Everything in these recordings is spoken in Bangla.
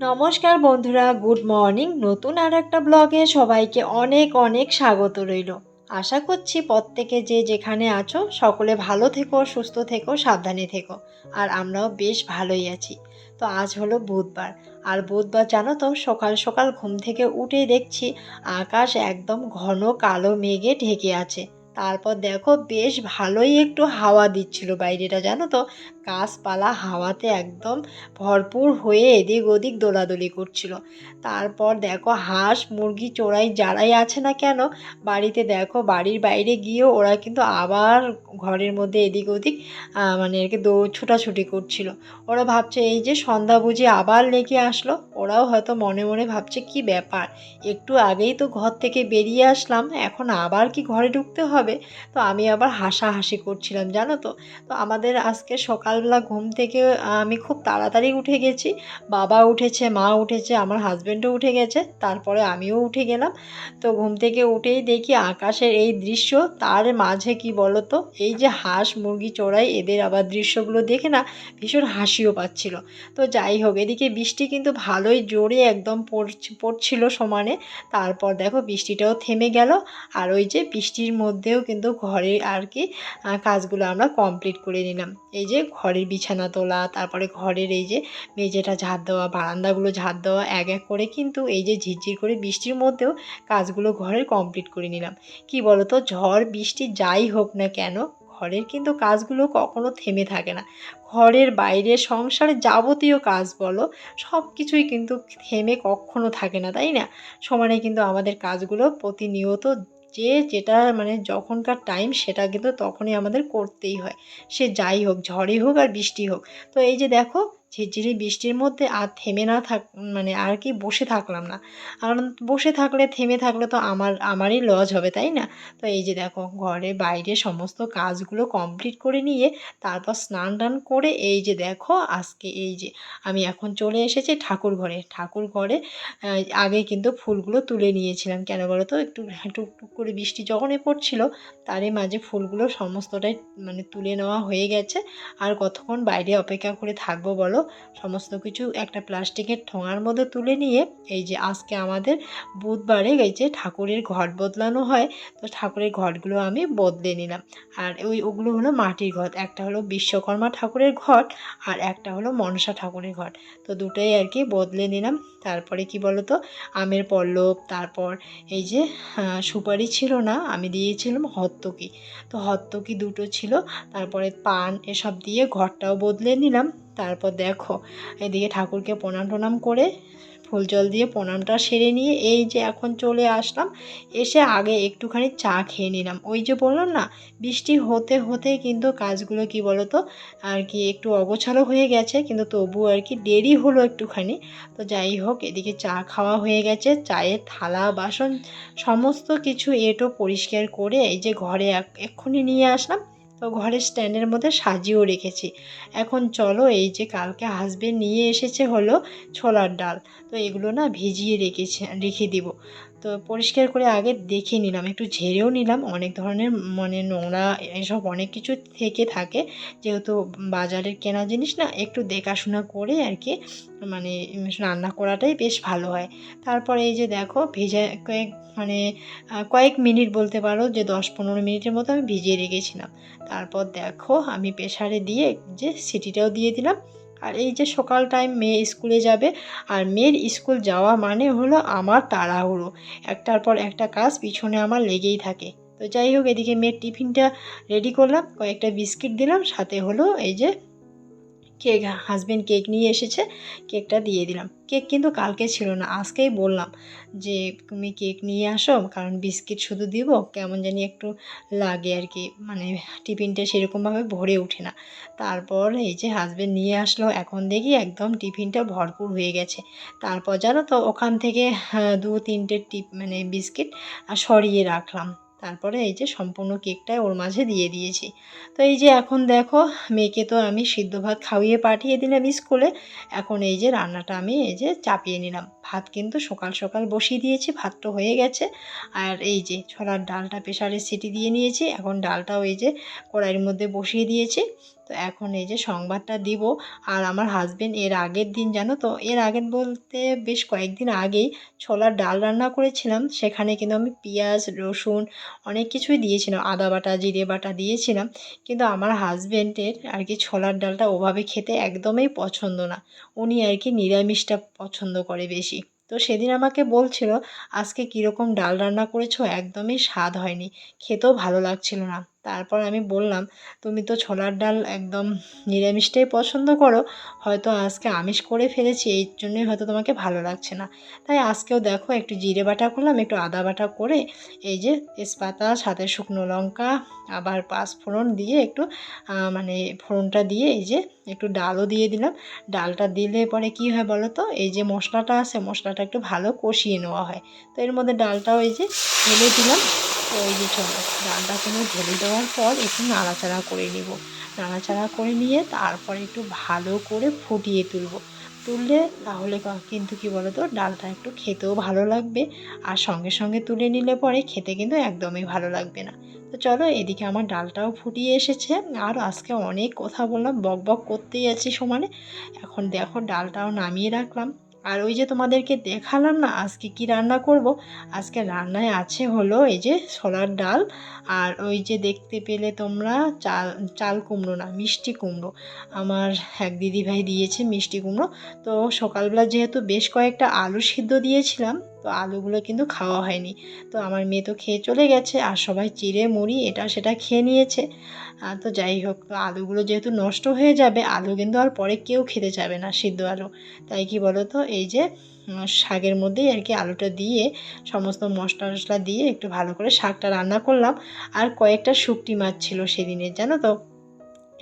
নমস্কার বন্ধুরা, গুড মর্নিং। নতুন আর একটা ব্লগে সবাইকে অনেক অনেক স্বাগত রইল। আশা করছি প্রত্যেকে যে যেখানে আছো, সকলে ভালো থেকো, সুস্থ থেকো, সাবধানে থেকো। আর আমরাও বেশ ভালোই আছি। তো আজ হলো বুধবার। আর বুধবার জানো তো, সকাল সকাল ঘুম থেকে উঠে দেখছি আকাশ একদম ঘন কালো মেঘে ঢেকে আছে। তারপর দেখো বেশ ভালোই একটু হাওয়া দিচ্ছিল বাইরেটা, জানো তো? গাছপালা হাওয়াতে একদম ভরপুর হয়ে এদিক ওদিক দোলাদলি করছিল। তারপর দেখো হাঁস, মুরগি, চোরাই যারাই আছে না কেন, বাড়িতে দেখো বাড়ির বাইরে গিয়েও ওরা কিন্তু আবার ঘরের মধ্যে এদিক ওদিক মানে আর কি দৌ, ছোটাছুটি করছিল। ওরা ভাবছে এই যে সন্ধ্যা বুঝি আবার লেগে আসলো। ওরাও হয়তো মনে মনে ভাবছে কি ব্যাপার? একটু আগেই তো ঘর থেকে বেরিয়ে আসলাম, এখন আবার কি ঘরে ঢুকতে হবে? তো আমি আবার হাসাহাসি করছিলাম, জানো তো? তো আমাদের আজকে সকালবেলা ঘুম থেকে আমি খুব তাড়াতাড়ি উঠে গেছি। বাবা উঠেছে, মা উঠেছে, আমার হাজব্যান্ডও উঠে গেছে, তারপরে আমিও উঠে গেলাম। তো ঘুম থেকে উঠেই দেখি আকাশের এই দৃশ্য, তার মাঝে কি বলো তো এই যে হাঁস, মুরগি চড়াই, এদের আবার দৃশ্যগুলো দেখে না ভীষণ হাসিও পাচ্ছিল। তো যাই হোক, এদিকে বৃষ্টি কিন্তু ভালোই জোরে একদম পড়ছ- পড়ছিল সমানে। তারপর দেখো বৃষ্টিটাও থেমে গেল, আর ওই যে বৃষ্টির মধ্যেও কিন্তু ঘরে আর কি কাজগুলো আমরা কমপ্লিট করে নিলাম। এই যে ঘরের বিছানা তোলা, তারপরে ঘরের এই যে মেঝেটা ঝাড় দেওয়া, বারান্দাগুলো ঝাড় দেওয়া, এক এক করে কিন্তু এই যে ঝিরঝির করে বৃষ্টির মধ্যেও কাজগুলো ঘরের কমপ্লিট করে নিলাম। কি বলতো? ঝড়, বৃষ্টি যাই হোক না কেন, ঘরের কিন্তু কাজগুলো কখনো থেমে থাকে না। ঘরের বাইরে সংসারের যাবতীয় কাজ বলো সব কিছুই কিন্তু থেমে কখনো থাকে না, তাই না? সমানে কিন্তু আমাদের কাজগুলো প্রতিনিয়ত যে যেটা মানে যখনকার টাইম সেটা কিন্তু তখনই আমাদের করতেই হয়। সে যাই হোক, ঝড়ই হোক আর বৃষ্টি হোক। তো এই যে দেখো ঝিরঝিরি বৃষ্টির মধ্যে আর থেমে না থাক মানে আর কি বসে থাকলাম না। কারণ বসে থাকলে, থেমে থাকলে তো আমার, আমারই লজ হবে, তাই না? তো এই যে দেখো, ঘরে বাইরে সমস্ত কাজগুলো কমপ্লিট করে নিয়ে তারপর স্নান টান করে এই যে দেখো, আজকে এই যে আমি এখন চলে এসেছি ঠাকুর ঘরে। ঠাকুর ঘরে আগে কিন্তু ফুলগুলো তুলে নিয়েছিলাম। কেন বলো তো? একটু টুক টুক করে বৃষ্টি যখনই পড়ছিল, তারই মাঝে ফুলগুলো সমস্তটাই মানে তুলে নেওয়া হয়ে গেছে। আর কতক্ষণ বাইরে অপেক্ষা করে থাকব বলো? সমস্ত কিছু একটা প্লাস্টিকের ঠোঙার মধ্যে তুলে নিয়ে এই যে আজকে আমাদের বুধবারে এই যে ঠাকুরের ঘট বদলানো হয়, তো ঠাকুরের ঘটগুলো আমি বদলে নিলাম। আর ওই ওগুলো হলো মাটির ঘট, একটা হলো বিশ্বকর্মা ঠাকুরের ঘট আর একটা হলো মনসা ঠাকুরের ঘট। তো দুটোই আর কি বদলে নিলাম। তারপরে কি বলো তো আমের পল্লব, তারপর এই যে সুপারি ছিল না, আমি দিয়েছিলাম হত্তকি। তো হত্তকি দুটো ছিল, তারপরে পান এসব দিয়ে ঘরটাও বদলে নিলাম। তারপর দেখো, এদিকে ঠাকুরকে প্রণাম টনাম করে ফুল জল দিয়ে প্রণামটা সেরে নিয়ে এই যে এখন চলে আসলাম, এসে আগে একটুখানি চা খেয়ে নিলাম। ওই যে বললাম না, বৃষ্টি হতে হতে কিন্তু কাজগুলো কি বলতো, আর কি একটু অগোছালো হয়ে গেছে, কিন্তু তবু আর কি দেরি হলো একটুখানি। তো যাই হোক, এদিকে চা খাওয়া হয়ে গেছে, চায়ের থালা, বাসন, সমস্ত কিছু এটো পরিষ্কার করে এই যে ঘরে এক- এক্ষুনি নিয়ে আসলাম। তো ঘরের স্ট্যান্ডের মধ্যে সাজিয়েও রেখেছি। এখন চলো এই যে কালকে হাজবেন্ড নিয়ে এসেছে হলো ছোলার ডাল। তো এগুলো না ভিজিয়ে রেখেছে, রেখে দিব। তো পরিষ্কার করে আগে দেখে নিলাম, একটু ঝেড়েও নিলাম। অনেক ধরনের মানে নোংরা এসব অনেক কিছু থেকে থাকে। যেহেতু বাজারের কেনা জিনিস না, একটু দেখাশোনা করে আর কি মানে রান্না করাটাই বেশ ভালো হয়। তারপরে এই যে দেখো, ভেজা কয়েক মানে কয়েক মিনিট বলতে পারো যে দশ পনেরো মিনিটের মতো আমি ভিজিয়ে রেখেছিলাম। তারপর দেখো, আমি প্রেশারে দিয়ে যে সিটিটাও দিয়ে দিলাম। আর এই যে সকাল টাইম মেয়ে স্কুলে যাবে, আর মেয়ের স্কুল যাওয়া মানে হলো আমার তাড়াহুড়ো। একটার পর একটা কাজ, পিছনে আমার লেগেই থাকে। তো যাই হোক, এদিকে মেয়ের টিফিনটা রেডি করলাম, কয়েকটা বিস্কিট দিলাম, সাথে হলো এই যে কেক হাজবেন্ড কেক নিয়ে এসেছে কেকটা দিয়ে দিলাম। কেক কিন্তু কালকে ছিল না, আজকেই বললাম যে, তুমি কেক নিয়ে আসো, কারণ বিস্কিট শুধু দিব, কেমন জানি একটু লাগে আর কি মানে টিফিনটা সেরকমভাবে ভরে ওঠে না। তারপর এই যে হাজবেন্ড নিয়ে আসলো, এখন দেখি একদম টিফিনটা ভরপুর হয়ে গেছে। তারপর জানো তো, ওখান থেকে দু তিনটে টিপ মানে বিস্কিট সরিয়ে রাখলাম। তারপরে এই যে সম্পূর্ণ কেকটা ওর মাঝে দিয়ে দিয়েছি। তো এই যে এখন দেখো, মেয়েকে তো আমি সিদ্ধ ভাত খাওয়িয়ে পাঠিয়ে দিলাম স্কুলে। এখন এই যে রান্নাটা আমি এই যে চাপিয়ে নিলাম। ভাত কিন্তু সকাল সকাল বসিয়ে দিয়েছি ভাতটা হয়ে গেছে। আর এই যে ছোলার ডালটা প্রেশারে সিটি দিয়ে নিয়েছি, এখন ডালটাও এই যে কড়াইয়ের মধ্যে বসিয়ে দিয়েছি। তো এখন এই যে সংবাদটা দিব। আর আমার হাজবেন্ড এর আগের দিন, জানো তো, এর আগের বলতে বেশ কয়েকদিন আগেই ছোলার ডাল রান্না করেছিলাম। সেখানে কিন্তু আমি পেঁয়াজ, রসুন অনেক কিছুই দিয়েছিলাম, আদা বাটা, জিরে বাটা দিয়েছিলাম। কিন্তু আমার হাজবেন্ডের আর কি ছোলার ডালটা ওভাবে খেতে একদমই পছন্দ না। উনি আর কি নিরামিষটা পছন্দ করে বেশি। তো সেদিন আমাকে বলছিল, আজকে কীরকম ডাল রান্না করেছ? একদমই স্বাদ হয়নি। খেতেও ভালো লাগছিল না। তারপর আমি বললাম, তুমি তো ছোলার ডাল একদম নিরামিষটাই পছন্দ করো। হয়তো আজকে আমিষ করে ফেলেছি, এই জন্যই হয়তো তোমাকে ভালো লাগছে না। তাই আজকেও দেখো একটু জিরে বাটা করলাম, একটু আদা বাটা করে এই যে তেজপাতা, সাথে শুকনো লঙ্কা, আবার পাঁচ পাঁচফোড়ন দিয়ে একটু মানে ফোড়নটা দিয়ে এই যে একটু ডালও দিয়ে দিলাম। ডালটা দিলে পরে কি হয় বলো তো? এই যে মশলাটা আছে, মশলাটা একটু ভালো কষিয়ে নেওয়া হয়। তো এর মধ্যে ডালটাও এই যে ঢেলে দিলাম। এই যে চলো, ডালটা কিন্তু ঢেলে দেওয়ার পর একটু নাড়াচাড়া করে নিব। নাড়াচাড়া করে নিয়ে তারপরে একটু ভালো করে ফুটিয়ে তুলব। তুললে তাহলে কিন্তু কি বলো তো ডালটা একটু খেতেও ভালো লাগবে আর সঙ্গে সঙ্গে তুলে নিলে পরে খেতে কিন্তু একদমই ভালো লাগবে না। তো চলো এদিকে আমার ডালটাও ফুটিয়ে এসেছে। আর আজকে অনেক কথা বললাম, বক বক করতেই আছি সমানে। এখন দেখো ডালটাও নামিয়ে রাখলাম। আর ওই যে তোমাদেরকে দেখালাম না, আজকে কি রান্না করব? আজকে রান্নায় আছে হলো এই যে ছোলার ডাল আর ওই যে দেখতে পেলে তোমরা চাল চাল কুমড়ো না, মিষ্টি কুমড়ো। আমার এক দিদিভাই দিয়েছে মিষ্টি কুমড়ো। তো সকালবেলা যেহেতু বেশ কয়েকটা আলু সিদ্ধ দিয়েছিলাম তো আলুগুলো কিন্তু খাওয়া হয়নি। তো আমার মেয়ে তো খেয়ে চলে গেছে আর সবাই চিড়ে, মুড়ি, এটা সেটা খেয়ে নিয়েছে। তো যাই হোক, তো আলুগুলো যেহেতু নষ্ট হয়ে যাবে, আলু কিন্তু আর পরে কেউ খেতে যাবে না সিদ্ধ আলু। তাই কি বলো তো এই যে শাকের মধ্যেই আর কি আলুটা দিয়ে, সমস্ত মশলা টশলা দিয়ে একটু ভালো করে শাকটা রান্না করলাম। আর কয়েকটা শুকটি মাছ ছিল সেদিনের, জানো তো?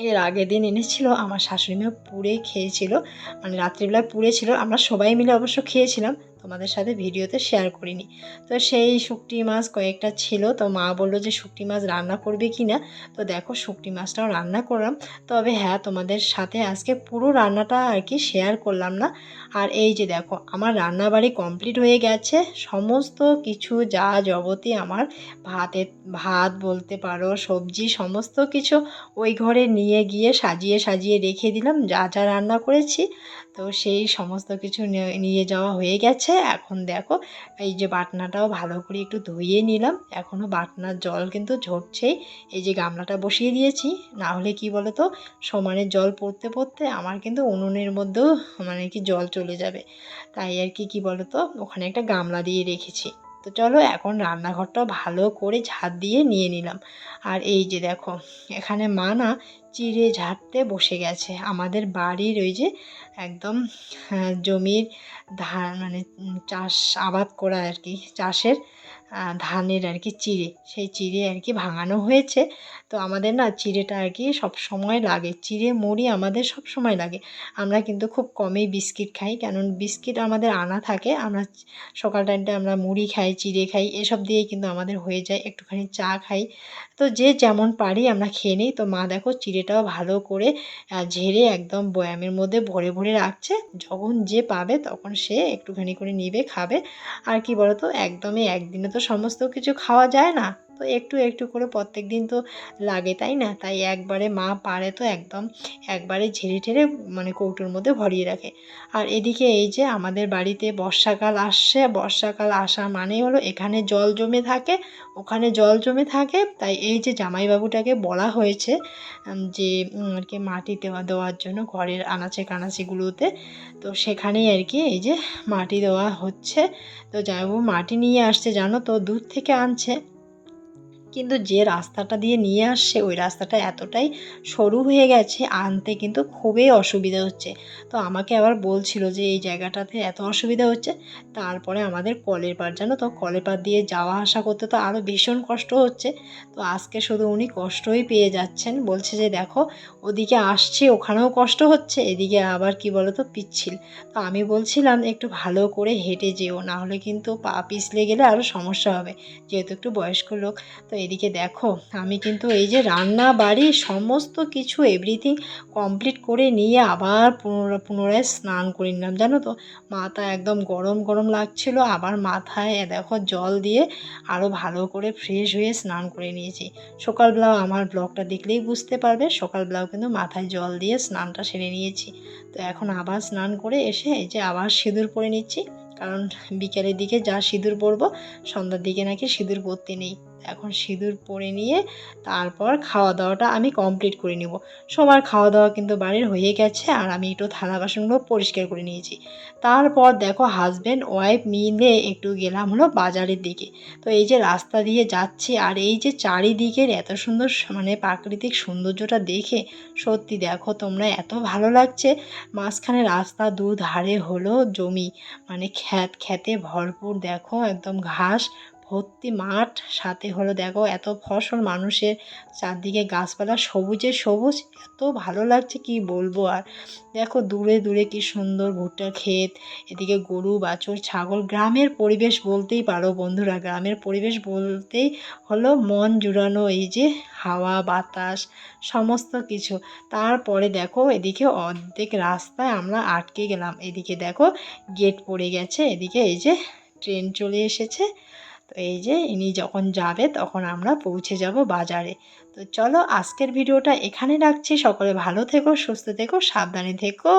এর আগের দিন এনেছিল, আমার শাশুড়ি মেয়ে পুড়ে খেয়েছিল মানে রাত্রিবেলায় পুড়ে ছিল আমরা সবাই মিলে অবশ্য খেয়েছিলাম। তোমাদের সাথে ভিডিওতে শেয়ার করিনি। তো সেই শুকটি মাছ কয়েকটা ছিল। তো মা বলল যে, শুকটি মাছ রান্না করবে কি না? তো দেখো, শুকটি মাছটাও রান্না করলাম। তবে হ্যাঁ তোমাদের সাথে আজকে পুরো রান্নাটা আর কি শেয়ার করলাম না। আর এই যে দেখো, আমার রান্নাবাড়ি কমপ্লিট হয়ে গেছে। সমস্ত কিছু যা জগতি আমার ভাতের ভাত বলতে পারো, সবজি, সমস্ত কিছু ওই ঘরে নিয়ে গিয়ে সাজিয়ে সাজিয়ে রেখে দিলাম। যা যা রান্না করেছি। তো সেই সমস্ত কিছু নিয়ে যাওয়া হয়ে গেছে। এখন দেখো, এই যে বাটনাটাও ভালো করে একটু ধুয়ে নিলাম। এখনও বাটনার জল কিন্তু ঝরছেই। এই যে গামলাটা বসিয়ে দিয়েছি, না হলে কি বলো তো সমানের জল পড়তে পড়তে আমার কিন্তু উনুনের মধ্যেও মানে কি জল চলে যাবে। তাই আর কি কি বলো তো ওখানে একটা গামলা দিয়ে রেখেছি। তো চলো এখন রান্নাঘরটা ভালো করে ঝাঁট দিয়ে নিয়ে নিলাম। আর এই যে দেখো, এখানে মা না চিড়ে ঝাড়তে বসে গেছে। আমাদের বাড়ির ওই যে একদম জমির ধান মানে চাষ আবাদ করা আর কি, চাষের ধানের আর কি চিড়ে। সেই চিড়ে আর কি ভাঙানো হয়েছে। তো আমাদের না চিড়েটা আর কি সব সময় লাগে। চিড়ে, মুড়ি আমাদের সব সময় লাগে। আমরা কিন্তু খুব কমই বিস্কিট খাই। কেন বিস্কিট আমাদের আনা থাকে। আমরা সকাল টাইমটা আমরা মুড়ি খাই, চিড়ে খাই, এসব দিয়েই কিন্তু আমাদের হয়ে যায়। একটুখানি চা খাই। তো যে যেমন পারি আমরা খেয়ে নিই। তো মা দেখো চিড়েটাও ভালো করে ঝেড়ে একদম বয়ামের মধ্যে ভরে ভরে রাখছে। যখন যে পাবে তখন সে একটুখানি করে নিবে, খাবে। আর কি বলতো? একদমই একদিনে তো সমস্ত কিছু খাওয়া যায় না। তো একটু একটু করে প্রত্যেক দিন তো লাগে, তাই না? তাই একবারে মা পারে তো একদম একবারে ঝেড়ে ঝেড়ে মানে কৌটোর মধ্যে ভরিয়ে রাখে। আর এদিকে এই যে আমাদের বাড়িতে বর্ষাকাল আসছে, বর্ষাকাল আসা মানে হলো এখানে জল জমে থাকে, ওখানে জল জমে থাকে। তাই এই যে জামাইবাবুটাকে বলা হয়েছে যে আর কি মাটি দেওয়া, দেওয়ার জন্য ঘরের আনাচে কানাচেগুলোতে তো সেখানেই আর কি এই যে মাটি দেওয়া হচ্ছে। তো জামাইবাবু মাটি নিয়ে আসছে, জানো তো? দূর থেকে আনছে। কিন্তু যে রাস্তাটা দিয়ে নিয়ে আসছে, ওই রাস্তাটা এতটাই সরু হয়ে গেছে, আনতে কিন্তু খুবই অসুবিধা হচ্ছে। তো আমাকে আবার বলছিল যে, এই জায়গাটাতে এত অসুবিধা হচ্ছে? তারপরে আমাদের কলের পার জানো তো? কলের পার দিয়ে যাওয়া আসা করতে তো আরও ভীষণ কষ্ট হচ্ছে। তো আজকে শুধু উনি কষ্টই পেয়ে যাচ্ছেন। বলছে যে, দেখো, ওদিকে আসছি, ওখানেও কষ্ট হচ্ছে, এদিকে আবার কি বলো তো পিচ্ছিল। তো আমি বলছিলাম, একটু ভালো করে হেঁটে যেও, না হলে কিন্তু পা পিছলে গেলে আরও সমস্যা হবে, যেহেতু একটু বয়স্ক লোক। তো এদিকে দেখো, আমি কিন্তু এই যে রান্না বাড়ি সমস্ত কিছু এভরিথিং কমপ্লিট করে নিয়ে আবার পুনরায় পুনরায় স্নান করে নিলাম। জানো তো, মাথা একদম গরম গরম লাগছিল, আবার মাথায় দেখো, জল দিয়ে আরও ভালো করে ফ্রেশ হয়ে স্নান করে নিয়েছি। সকালবেলাও আমার ব্লগটা দেখলেই বুঝতে পারবে, সকালবেলাও কিন্তু মাথায় জল দিয়ে স্নানটা সেরে নিয়েছি। তো এখন আবার স্নান করে এসে এই যে আবার সিঁদুর পরে নিচ্ছি, কারণ বিকেলের দিকে যা সিঁদুর পরবো, সন্ধ্যার দিকে নাকি সিঁদুর পরতে নেই। এখন সিঁদুর পরে নিয়ে তারপর খাওয়া দাওয়াটা আমি কমপ্লিট করে নিব। সবার খাওয়া দাওয়া কিন্তু বাড়ির হয়ে গেছে আর আমি একটু থালা বাসনগুলো পরিষ্কার করে নিয়েছি। তারপর দেখো হাজব্যান্ড ওয়াইফ মিলে একটু গেলাম হলো বাজারের দিকে। তো এই যে রাস্তা দিয়ে যাচ্ছি আর এই যে চারিদিকের এত সুন্দর মানে প্রাকৃতিক সৌন্দর্যটা দেখে সত্যি দেখো তোমরা এত ভালো লাগছে। মাঝখানে রাস্তা দুধারে হলো জমি মানে খ্যাত খেতে ভরপুর দেখো একদম ঘাস ভর্তি মাঠ, সাথে হলো দেখো এত ফসল মানুষের চারদিকে গাছপালা সবুজে সবুজ, এত ভালো লাগছে কি বলব আর। দেখো দূরে দূরে কি সুন্দর ভুট্টার ক্ষেত, এদিকে গরু, বাছুর, ছাগল, গ্রামের পরিবেশ বলতেই পারো বন্ধুরা, গ্রামের পরিবেশ বলতেই হলো মন জুড়ানো এই যে হাওয়া, বাতাস, সমস্ত কিছু। তারপরে দেখো এদিকে অর্ধেক রাস্তায় আমরা আটকে গেলাম, এদিকে দেখো গেট পড়ে গেছে, এদিকে এই যে ট্রেন চলে এসেছে। তো এই যে ইনি যখন যাবে তখন আমরা পৌঁছে যাব বাজারে। তো চলো আজকের ভিডিওটা এখানে রাখছি। সকলে ভালো থেকো, সুস্থ থেকো, সাবধানে থেকো।